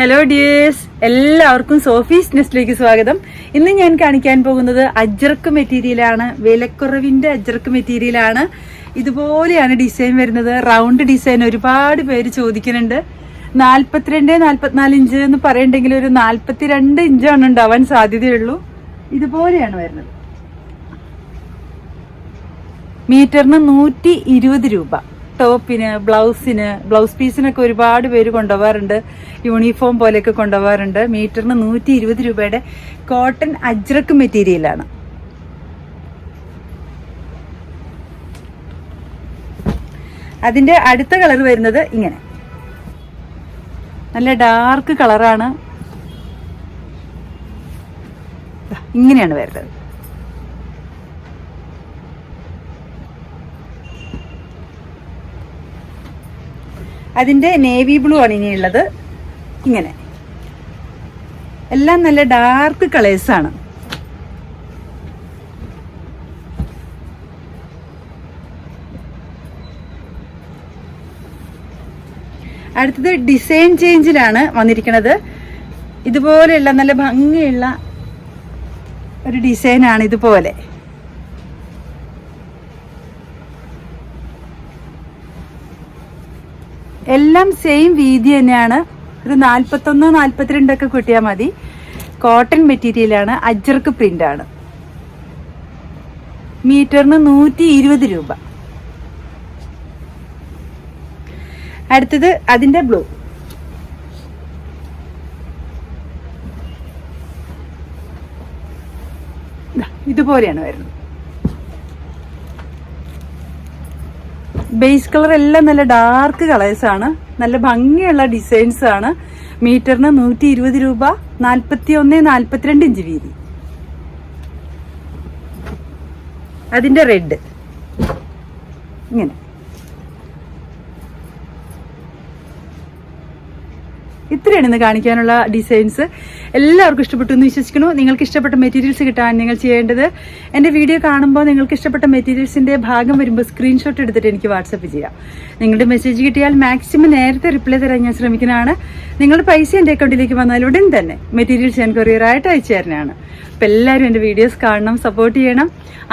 Hello dears എല്ലാവർക്കും Sophie's നെസ്റ്റിലേക്ക് സ്വാഗതം. ഇന്ന് ഞാൻ കാണിക്കാൻ പോകുന്നത് അജ്രക്ക് മെറ്റീരിയലാണ്. വിലക്കുറവിന്റെ അജ്രക്ക് മെറ്റീരിയലാണ്. ഇതുപോലെയാണ് ഡിസൈൻ വരുന്നത്. റൗണ്ട് ഡിസൈൻ ഒരുപാട് പേര് ചോദിക്കുന്നുണ്ട്. നാൽപ്പത്തിരണ്ട് നാൽപ്പത്തിനാല് ഇഞ്ച് എന്ന് പറയണ്ടെങ്കിൽ ഒരു നാൽപ്പത്തിരണ്ട് ഇഞ്ചാണ് ഉണ്ടാവാൻ സാധ്യതയുള്ളൂ. ഇതുപോലെയാണ് വരുന്നത്. മീറ്ററിന് നൂറ്റി രൂപ. ടോപ്പിന് ബ്ലൗസിന് ബ്ലൗസ് പീസിനൊക്കെ ഒരുപാട് പേര് കൊണ്ടുപോകാറുണ്ട്. യൂണിഫോം പോലെയൊക്കെ കൊണ്ടുപോകാറുണ്ട്. മീറ്ററിന് നൂറ്റി ഇരുപത് രൂപയുടെ കോട്ടൺ അജ്രക്ക് മെറ്റീരിയലാണ് അതിന്റെ അടുത്ത കളർ വരുന്നത് ഇങ്ങനെ. നല്ല ഡാർക്ക് കളറാണ്. ഇങ്ങനെയാണ് വരുന്നത്. അതിന്റെ നേവി ബ്ലൂ ആണ് ഇനിയുള്ളത്. ഇങ്ങനെ. എല്ലാം നല്ല ഡാർക്ക് കളേഴ്സാണ് അടുത്തത് ഡിസൈൻ ചേഞ്ചിലാണ് വന്നിരിക്കുന്നത് ഇതുപോലെയുള്ള നല്ല ഭംഗിയുള്ള ഒരു ഡിസൈനാണ് ഇതുപോലെ. എല്ലാം സെയിം വീതി തന്നെയാണ്. ഒരു നാൽപ്പത്തൊന്ന് നാൽപ്പത്തിരണ്ടൊക്കെ കിട്ടിയാൽ മതി. കോട്ടൺ മെറ്റീരിയലാണ് അജർക്ക് പ്രിന്റ് ആണ്. മീറ്ററിന് നൂറ്റി ഇരുപത് രൂപ. അടുത്തത് അതിന്റെ ബ്ലൂ ഇതുപോലെയാണ് വരുന്നത്. ബേസ് കളർ എല്ലാം നല്ല ഡാർക്ക് കളേഴ്സ് ആണ്. നല്ല ഭംഗിയുള്ള ഡിസൈൻസ് ആണ്. മീറ്ററിന് നൂറ്റി ഇരുപത് രൂപ നാൽപ്പത്തി ഒന്ന് നാൽപ്പത്തിരണ്ട് ഇഞ്ച് വീതി. അതിന്റെ റെഡ് ഇങ്ങനെ. ഇത്രയാണ് ഇന്ന് കാണിക്കാനുള്ള ഡിസൈൻസ് എല്ലാവർക്കും ഇഷ്ടപ്പെട്ടു എന്ന് വിശ്വസിക്കുന്നു. നിങ്ങൾക്ക് ഇഷ്ടപ്പെട്ട മെറ്റീരിയൽസ് കിട്ടാൻ നിങ്ങൾ ചെയ്യേണ്ടത് എന്റെ വീഡിയോ കാണുമ്പോൾ നിങ്ങൾക്ക് ഇഷ്ടപ്പെട്ട മെറ്റീരിയൽസിന്റെ ഭാഗം വരുമ്പോൾ സ്ക്രീൻഷോട്ട് എടുത്തിട്ട് എനിക്ക് വാട്സപ്പ് ചെയ്യാം. നിങ്ങളുടെ മെസ്സേജ് കിട്ടിയാൽ മാക്സിമം നേരത്തെ റിപ്ലൈ തരാൻ ഞാൻ ശ്രമിക്കുന്നതാണ്. നിങ്ങളുടെ പൈസ എന്റെ അക്കൗണ്ടിലേക്ക് വന്നാൽ ഉടൻ തന്നെ മെറ്റീരിയൽസ് ഞാൻ കൊറിയറായിട്ട് അയച്ചു തരുന്നതാണ്. അപ്പം എല്ലാവരും എന്റെ വീഡിയോസ് കാണണം സപ്പോർട്ട് ചെയ്യണം.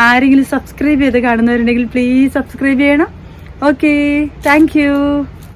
ആരെങ്കിലും സബ്സ്ക്രൈബ് ചെയ്ത് കാണുന്നവരുണ്ടെങ്കിൽ പ്ലീസ് സബ്സ്ക്രൈബ് ചെയ്യണം. Okay thank